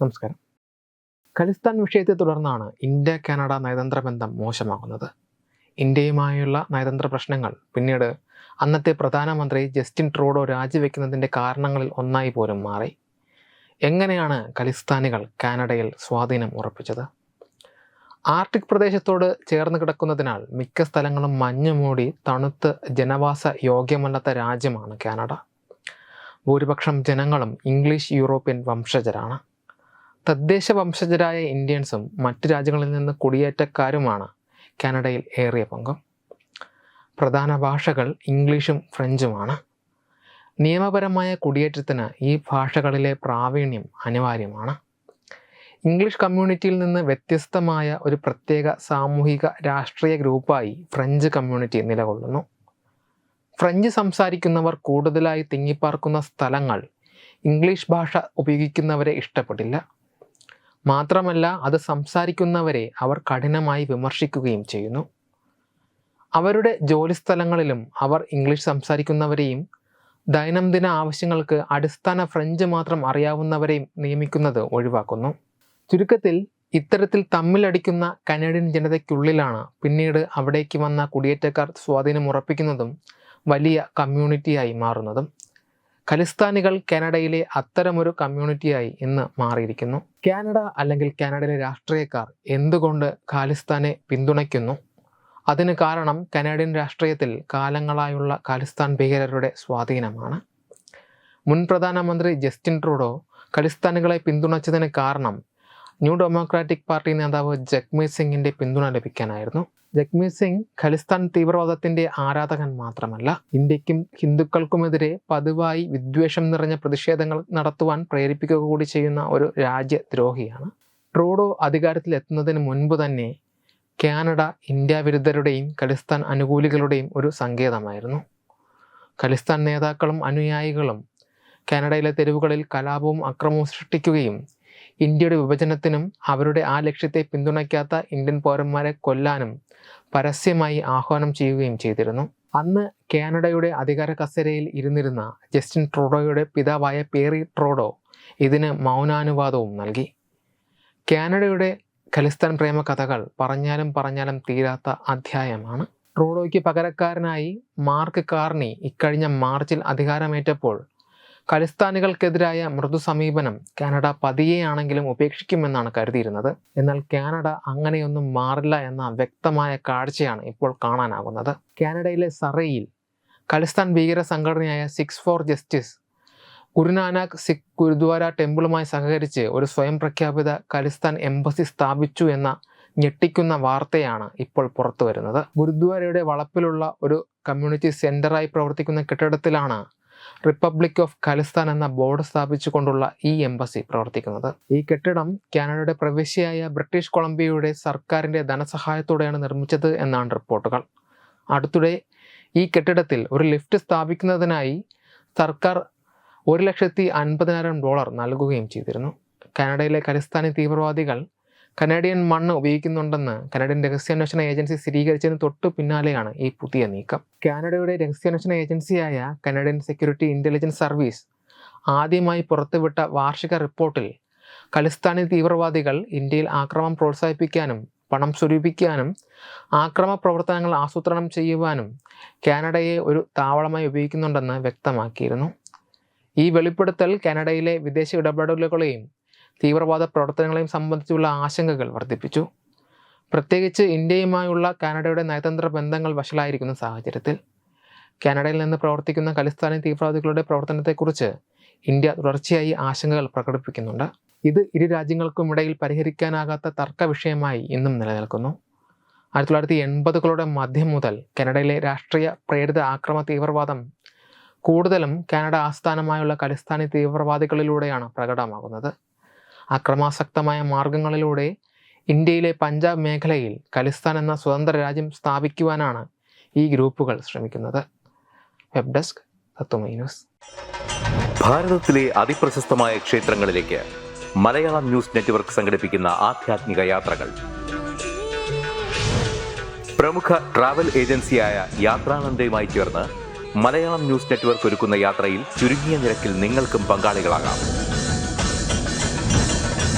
നമസ്കാരം. ഖലിസ്ഥാൻ വിഷയത്തെ തുടർന്നാണ് ഇന്ത്യ കാനഡ നയതന്ത്ര ബന്ധം മോശമാകുന്നത്. ഇന്ത്യയുമായുള്ള നയതന്ത്ര പ്രശ്നങ്ങൾ പിന്നീട് അന്നത്തെ പ്രധാനമന്ത്രി ജസ്റ്റിൻ ട്രൂഡോ രാജിവെക്കുന്നതിന്റെ കാരണങ്ങളിൽ ഒന്നായി പോലും മാറി. എങ്ങനെയാണ് ഖലിസ്ഥാനികൾ കാനഡയിൽ സ്വാധീനം ഉറപ്പിച്ചത്? ആർട്ടിക് പ്രദേശത്തോട് ചേർന്ന് കിടക്കുന്നതിനാൽ മിക്ക സ്ഥലങ്ങളും മഞ്ഞ് മൂടി തണുത്ത് ജനവാസ യോഗ്യമല്ലാത്ത രാജ്യമാണ് കാനഡ. ഭൂരിപക്ഷം ജനങ്ങളും ഇംഗ്ലീഷ് യൂറോപ്യൻ വംശജരാണ്. തദ്ദേശ വംശജരായ ഇന്ത്യൻസും മറ്റ് രാജ്യങ്ങളിൽ നിന്ന് കുടിയേറ്റക്കാരുമാണ് കാനഡയിൽ ഏറിയ പങ്കും. പ്രധാന ഭാഷകൾ ഇംഗ്ലീഷും ഫ്രഞ്ചുമാണ്. നിയമപരമായ കുടിയേറ്റത്തിന് ഈ ഭാഷകളിലെ പ്രാവീണ്യം അനിവാര്യമാണ്. ഇംഗ്ലീഷ് കമ്മ്യൂണിറ്റിയിൽ നിന്ന് വ്യത്യസ്തമായ ഒരു പ്രത്യേക സാമൂഹിക രാഷ്ട്രീയ ഗ്രൂപ്പായി ഫ്രഞ്ച് കമ്മ്യൂണിറ്റി നിലകൊള്ളുന്നു. ഫ്രഞ്ച് സംസാരിക്കുന്നവർ കൂടുതലായി തിങ്ങിപ്പാർക്കുന്ന സ്ഥലങ്ങൾ ഇംഗ്ലീഷ് ഭാഷ ഉപയോഗിക്കുന്നവരെ ഇഷ്ടപ്പെടില്ല. മാത്രമല്ല അത് സംസാരിക്കുന്നവരെ അവർ കഠിനമായി വിമർശിക്കുകയും ചെയ്യുന്നു. അവരുടെ ജോലിസ്ഥലങ്ങളിലും അവർ ഇംഗ്ലീഷ് സംസാരിക്കുന്നവരെയും ദൈനംദിന ആവശ്യങ്ങൾക്ക് അടിസ്ഥാന ഫ്രഞ്ച് മാത്രം അറിയാവുന്നവരെയും നിയമിക്കുന്നത് ഒഴിവാക്കുന്നു. ചുരുക്കത്തിൽ ഇത്തരത്തിൽ തമ്മിലടിക്കുന്ന കനേഡിയൻ ജനതയ്ക്കുള്ളിലാണ് പിന്നീട് അവിടേക്ക് വന്ന കുടിയേറ്റക്കാർ സ്വാധീനം ഉറപ്പിക്കുന്നതും വലിയ കമ്മ്യൂണിറ്റിയായി മാറുന്നതും. ഖലിസ്ഥാനികൾ കാനഡയിലെ അത്തരമൊരു കമ്മ്യൂണിറ്റിയായി ഇന്ന് മാറിയിരിക്കുന്നു. കാനഡ അല്ലെങ്കിൽ കാനഡയിലെ രാഷ്ട്രീയക്കാർ എന്തുകൊണ്ട് ഖാലിസ്ഥാനെ പിന്തുണയ്ക്കുന്നു? അതിന് കാരണം കനേഡിയൻ രാഷ്ട്രീയത്തിൽ കാലങ്ങളായുള്ള ഖാലിസ്ഥാൻ ഭീകരരുടെ സ്വാധീനമാണ്. മുൻ പ്രധാനമന്ത്രി ജസ്റ്റിൻ ട്രൂഡോ ഖലിസ്ഥാനികളെ പിന്തുണച്ചതിന് കാരണം ന്യൂ ഡെമോക്രാറ്റിക് പാർട്ടി നേതാവ് ജഗ്മീർ സിംഗിന്റെ പിന്തുണ ലഭിക്കാനായിരുന്നു. ജഗ്മീർ സിംഗ് ഖലിസ്ഥാൻ തീവ്രവാദത്തിന്റെ ആരാധകൻ മാത്രമല്ല ഇന്ത്യക്കും ഹിന്ദുക്കൾക്കുമെതിരെ പതിവായി വിദ്വേഷം നിറഞ്ഞ പ്രതിഷേധങ്ങൾ നടത്തുവാൻ പ്രേരിപ്പിക്കുക കൂടി ചെയ്യുന്ന ഒരു രാജ്യദ്രോഹിയാണ്. ട്രൂഡോ അധികാരത്തിൽ എത്തുന്നതിന് മുൻപ് തന്നെ കാനഡ ഇന്ത്യ വിരുദ്ധരുടെയും ഖലിസ്ഥാൻ അനുകൂലികളുടെയും ഒരു സങ്കേതമായിരുന്നു. ഖലിസ്ഥാൻ നേതാക്കളും അനുയായികളും കാനഡയിലെ തെരുവുകളിൽ കലാപവും അക്രമവും സൃഷ്ടിക്കുകയും ഇന്ത്യയുടെ വിഭജനത്തിനും അവരുടെ ആ ലക്ഷ്യത്തെ പിന്തുണയ്ക്കാത്ത ഇന്ത്യൻ പൗരന്മാരെ കൊല്ലാനും പരസ്യമായി ആഹ്വാനം ചെയ്യുകയും ചെയ്തിരുന്നു. അന്ന് കാനഡയുടെ അധികാര കസേരയിൽ ഇരുന്നിരുന്ന ജസ്റ്റിൻ ട്രോഡോയുടെ പിതാവായ പേറി ട്രോഡോ ഇതിന് മൗനാനുവാദവും നൽകി. കാനഡയുടെ ഖലിസ്ഥാൻ പ്രേമ കഥകൾ പറഞ്ഞാലും പറഞ്ഞാലും തീരാത്ത അധ്യായമാണ്. ട്രൂഡോയ്ക്ക് പകരക്കാരനായി മാർക്ക് കാർണി ഇക്കഴിഞ്ഞ മാർച്ചിൽ അധികാരമേറ്റപ്പോൾ ഖലിസ്ഥാനികൾക്കെതിരായ മൃദു സമീപനം കാനഡ പതിയെയാണെങ്കിലും ഉപേക്ഷിക്കുമെന്നാണ് കരുതിയിരുന്നത്. എന്നാൽ കാനഡ അങ്ങനെയൊന്നും മാറില്ല എന്ന വ്യക്തമായ കാഴ്ചയാണ് ഇപ്പോൾ കാണാനാകുന്നത്. കാനഡയിലെ സറയിൽ ഖലിസ്ഥാൻ ഭീകര സംഘടനയായ Sikhs for Justice Guru Nanak Sikh gurdwara ടെമ്പിളുമായി സഹകരിച്ച് ഒരു സ്വയം പ്രഖ്യാപിത ഖലിസ്ഥാൻ എംബസി സ്ഥാപിച്ചു എന്ന ഞെട്ടിക്കുന്ന വാർത്തയാണ് ഇപ്പോൾ പുറത്തു വരുന്നത് ഗുരുദ്വാരയുടെ വളപ്പിലുള്ള ഒരു കമ്മ്യൂണിറ്റി സെന്ററായി പ്രവർത്തിക്കുന്ന കെട്ടിടത്തിലാണ് റിപ്പബ്ലിക് ഓഫ് ഖലിസ്ഥാൻ എന്ന ബോർഡ് സ്ഥാപിച്ചുകൊണ്ടുള്ള ഈ എംബസി പ്രവർത്തിക്കുന്നത്. ഈ കെട്ടിടം കാനഡയുടെ പ്രവിശ്യയായ ബ്രിട്ടീഷ് കൊളംബിയയുടെ സർക്കാരിന്റെ ധനസഹായത്തോടെയാണ് നിർമ്മിച്ചത് എന്നാണ് റിപ്പോർട്ടുകൾ. അടുത്തിടെ ഈ കെട്ടിടത്തിൽ ഒരു ലിഫ്റ്റ് സ്ഥാപിക്കുന്നതിനായി സർക്കാർ ഒരു ലക്ഷത്തി അൻപതിനായിരം ഡോളർ നൽകുകയും ചെയ്തിരുന്നു. കാനഡയിലെ ഖലിസ്ഥാനി തീവ്രവാദികൾ കനേഡിയൻ മണ്ണ് ഉപയോഗിക്കുന്നുണ്ടെന്ന് കനേഡിയൻ രഹസ്യാന്വേഷണ ഏജൻസി സ്ഥിരീകരിച്ചതിന് തൊട്ടു പിന്നാലെയാണ് ഈ പുതിയ നീക്കം. കാനഡയുടെ രഹസ്യാന്വേഷണ ഏജൻസിയായ കനേഡിയൻ സെക്യൂരിറ്റി ഇന്റലിജൻസ് സർവീസ് ആദ്യമായി പുറത്തുവിട്ട വാർഷിക റിപ്പോർട്ടിൽ ഖലിസ്ഥാനി തീവ്രവാദികൾ ഇന്ത്യയിൽ ആക്രമം പ്രോത്സാഹിപ്പിക്കാനും പണം സ്വരൂപിക്കാനും ആക്രമ പ്രവർത്തനങ്ങൾ ആസൂത്രണം ചെയ്യുവാനും കാനഡയെ ഒരു താവളമായി ഉപയോഗിക്കുന്നുണ്ടെന്ന് വ്യക്തമാക്കിയിരുന്നു. ഈ വെളിപ്പെടുത്തൽ കാനഡയിലെ വിദേശ ഇടപെടലുകളെയും തീവ്രവാദ പ്രവർത്തനങ്ങളെയും സംബന്ധിച്ചുള്ള ആശങ്കകൾ വർദ്ധിപ്പിച്ചു. പ്രത്യേകിച്ച് ഇന്ത്യയുമായുള്ള കാനഡയുടെ നയതന്ത്ര ബന്ധങ്ങൾ വഷളായിരിക്കുന്ന സാഹചര്യത്തിൽ കാനഡയിൽ നിന്ന് പ്രവർത്തിക്കുന്ന ഖലിസ്ഥാനി തീവ്രവാദികളുടെ പ്രവർത്തനത്തെക്കുറിച്ച് ഇന്ത്യ തുടർച്ചയായി ആശങ്കകൾ പ്രകടിപ്പിക്കുന്നുണ്ട്. ഇത് ഇരു രാജ്യങ്ങൾക്കും ഇടയിൽ പരിഹരിക്കാനാകാത്ത തർക്ക വിഷയമായി ഇന്നും നിലനിൽക്കുന്നു. ആയിരത്തി തൊള്ളായിരത്തി എൺപതുകളുടെ മധ്യം മുതൽ കാനഡയിലെ രാഷ്ട്രീയ പ്രേരിത ആക്രമ തീവ്രവാദം കൂടുതലും കാനഡ ആസ്ഥാനമായുള്ള കലിസ്ഥാനി തീവ്രവാദികളിലൂടെയാണ് പ്രകടമാകുന്നത്. അക്രമാസക്തമായ മാർഗങ്ങളിലൂടെ ഇന്ത്യയിലെ പഞ്ചാബ് മേഖലയിൽ ഖലിസ്ഥാൻ എന്ന സ്വതന്ത്ര രാജ്യം സ്ഥാപിക്കുവാനാണ് ഈ ഗ്രൂപ്പുകൾ ശ്രമിക്കുന്നത്. Web desk Tatvamayi news. ഭാരതത്തിലെ അതിപ്രശസ്തമായ ക്ഷേത്രങ്ങളിലേക്ക് മലയാളം ന്യൂസ് നെറ്റ്വർക്ക് സംഘടിപ്പിക്കുന്ന ആധ്യാത്മിക യാത്രകൾ. പ്രമുഖ ട്രാവൽ ഏജൻസിയായ യാത്രാനന്ദയുമായി ചേർന്ന് മലയാളം ന്യൂസ് നെറ്റ്വർക്ക് ഒരുക്കുന്ന യാത്രയിൽ ചുരുങ്ങിയ നിരക്കിൽ നിങ്ങൾക്കും പങ്കാളികളാകാം.